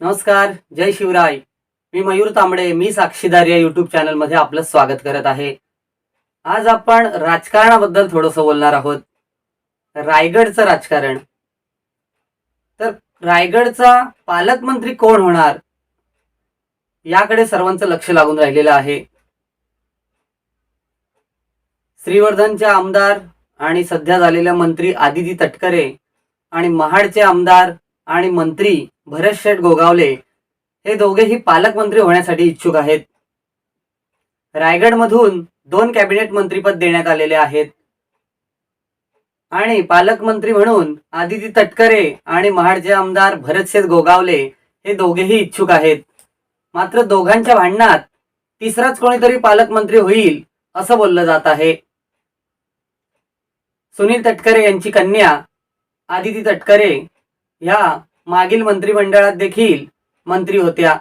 नमस्कार जय शिवराय. मी मयूर तांबडे मी साक्षीदार या युट्यूब चॅनलमध्ये आपलं स्वागत करत आहे. आज आपण राजकारणाबद्दल थोडंसं बोलणार आहोत. रायगडचं राजकारण. तर रायगडचा पालकमंत्री कोण होणार? याकडे सर्वांचं लक्ष लागून राहिलेलं आहे. श्रीवर्धनचे आमदार आणि सध्या झालेल्या मंत्री आदिती तटकरे आणि महाडचे आमदार आणि मंत्री भरत शेठ गोगावले हे दोघेही पालकमंत्री होण्यासाठी इच्छुक आहेत. रायगडमधून दोन कॅबिनेट मंत्रीपद देण्यात आलेले आहेत. आणि पालकमंत्री म्हणून आदिती तटकरे आणि महाडचे आमदार भरतशेठ गोगावले हे दोघेही इच्छुक आहेत. मात्र दोघांच्या भांडणात तिसराच कोणीतरी पालकमंत्री होईल असं बोललं जात आहे. सुनील तटकरे यांची कन्या आदिती तटकरे ह्या मागील मंत्रिमंडळात देखील मंत्री होत्या.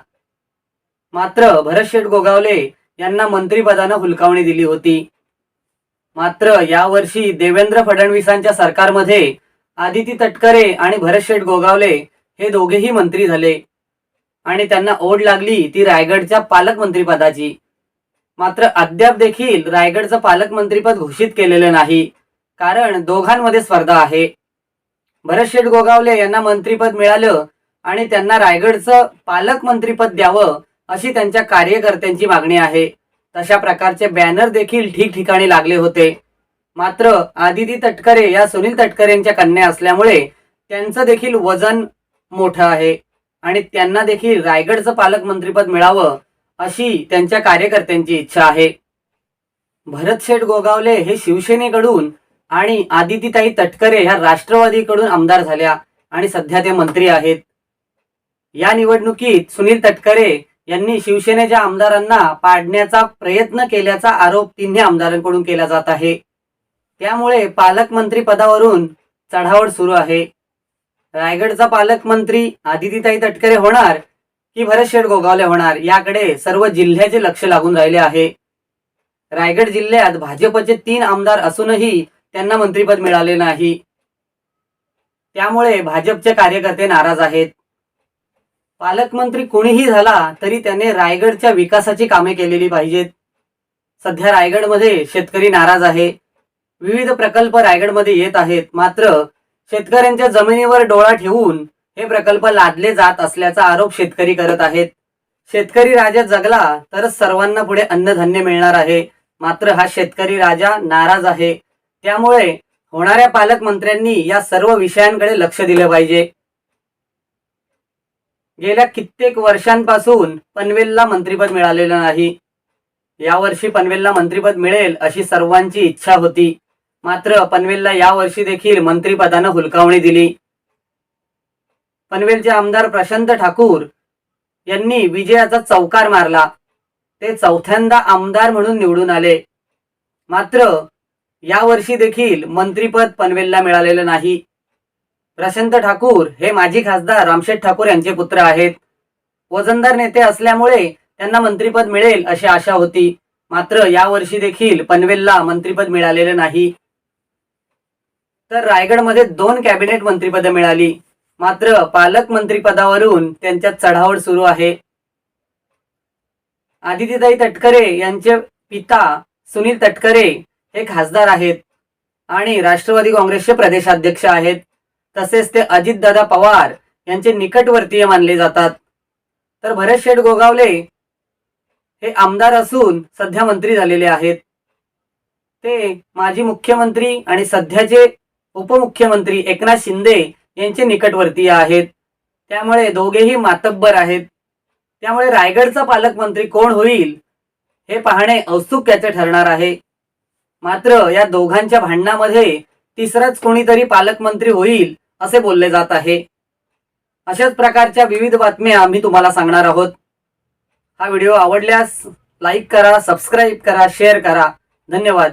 मात्र भरत शेठ गोगावले यांना मंत्रिपदानं हुलकावणी दिली होती. मात्र यावर्षी देवेंद्र फडणवीसांच्या सरकारमध्ये आदिती तटकरे आणि भरत गोगावले हे दोघेही मंत्री झाले आणि त्यांना ओढ लागली ती रायगडच्या पालकमंत्रीपदाची मात्र अद्याप देखील रायगडचं पालकमंत्रीपद घोषित केलेलं नाही कारण दोघांमध्ये स्पर्धा आहे. भरतशेठ गोगावले यांना मंत्रीपद मिळालं आणि त्यांना रायगडचं पालकमंत्रीपद द्यावं अशी त्यांच्या कार्यकर्त्यांची मागणी आहे. तशा प्रकारचे बॅनर देखील ठिकठिकाणी लागले होते. मात्र आदिती तटकरे या सुनील तटकरेंच्या कन्या असल्यामुळे त्यांचं देखील वजन मोठं आहे आणि त्यांना देखील रायगडचं पालकमंत्रीपद मिळावं अशी त्यांच्या कार्यकर्त्यांची इच्छा आहे. भरत शेठ गोगावले हे शिवसेनेकडून आणि आदितीताई तटकरे ह्या राष्ट्रवादीकडून आमदार झाल्या आणि सध्या ते मंत्री आहेत. या निवडणुकीत सुनील तटकरे यांनी शिवसेनेच्या आमदारांना पाडण्याचा प्रयत्न केल्याचा आरोप तिन्ही आमदारांकडून केला जात आहे. त्यामुळे पालकमंत्री पदावरून चढावड सुरू आहे. रायगडचा पालकमंत्री आदितीताई तटकरे होणार की भरत शेठ गोगावले होणार याकडे सर्व जिल्ह्याचे लक्ष लागून राहिले आहे. रायगड जिल्ह्यात भाजपचे तीन आमदार असूनही त्यांना मंत्रीपद मिळाले नाही. त्यामुळे भाजपचे कार्यकर्ते नाराज आहेत. पालकमंत्री कोणीही झाला तरी त्याने रायगडच्या विकासाची कामे केलेली पाहिजेत. सध्या रायगडमध्ये शेतकरी नाराज आहे. विविध प्रकल्प रायगडमध्ये येत आहेत. मात्र शेतकऱ्यांच्या जमिनीवर डोळा ठेवून हे प्रकल्प लादले जात असल्याचा आरोप शेतकरी करत आहेत. शेतकरी राजा जगला तरच सर्वांना पुढे अन्नधान्य मिळणार आहे. मात्र हा शेतकरी राजा नाराज आहे. त्यामुळे होणाऱ्या पालकमंत्र्यांनी या सर्व विषयांकडे लक्ष दिलं पाहिजे. गेल्या कित्येक वर्षांपासून पनवेलला मंत्रीपद मिळालेलं नाही. यावर्षी पनवेलला मंत्रीपद मिळेल अशी सर्वांची इच्छा होती. मात्र पनवेलला यावर्षी देखील मंत्रिपदानं हुलकावणी दिली. पनवेलचे आमदार प्रशांत ठाकूर यांनी विजयाचा चौकार मारला. ते चौथ्यांदा आमदार म्हणून निवडून आले. मात्र यावर्षी देखील मंत्रीपद पनवेलला मिळालेलं नाही. प्रशांत ठाकूर हे माजी खासदार रामशेठ ठाकूर यांचे पुत्र आहेत. वजनदार नेते असल्यामुळे त्यांना मंत्रीपद मिळेल अशी आशा होती. मात्र यावर्षी देखील पनवेलला मंत्रीपद मिळालेलं नाही. तर रायगडमध्ये दोन कॅबिनेट मंत्रीपद मिळाली. मात्र पालक मंत्रीपदावरून त्यांच्यात चढावड सुरू आहे. आदितीताई तटकरे यांचे पिता सुनील तटकरे हे खासदार आहेत आणि राष्ट्रवादी काँग्रेसचे प्रदेशाध्यक्ष आहेत. तसेच ते अजितदादा पवार यांचे निकटवर्तीय मानले जातात. तर भरत शेठ गोगावले हे आमदार असून सध्या मंत्री झालेले आहेत. ते माजी मुख्यमंत्री आणि सध्याचे उपमुख्यमंत्री एकनाथ शिंदे यांचे निकटवर्तीय आहेत. त्यामुळे दोघेही मातब्बर आहेत. त्यामुळे रायगडचा पालकमंत्री कोण होईल हे पाहणे औत्सुक्याचे ठरणार आहे. मात्र या दोघांच्या भांडणामध्ये तिसराच कोणीतरी पालकमंत्री होईल असे बोलले जात आहे. अशाच प्रकारच्या विविध बातम्या आम्ही तुम्हाला सांगणार आहोत. हा व्हिडिओ आवडल्यास लाईक करा सबस्क्राईब करा शेअर करा. धन्यवाद.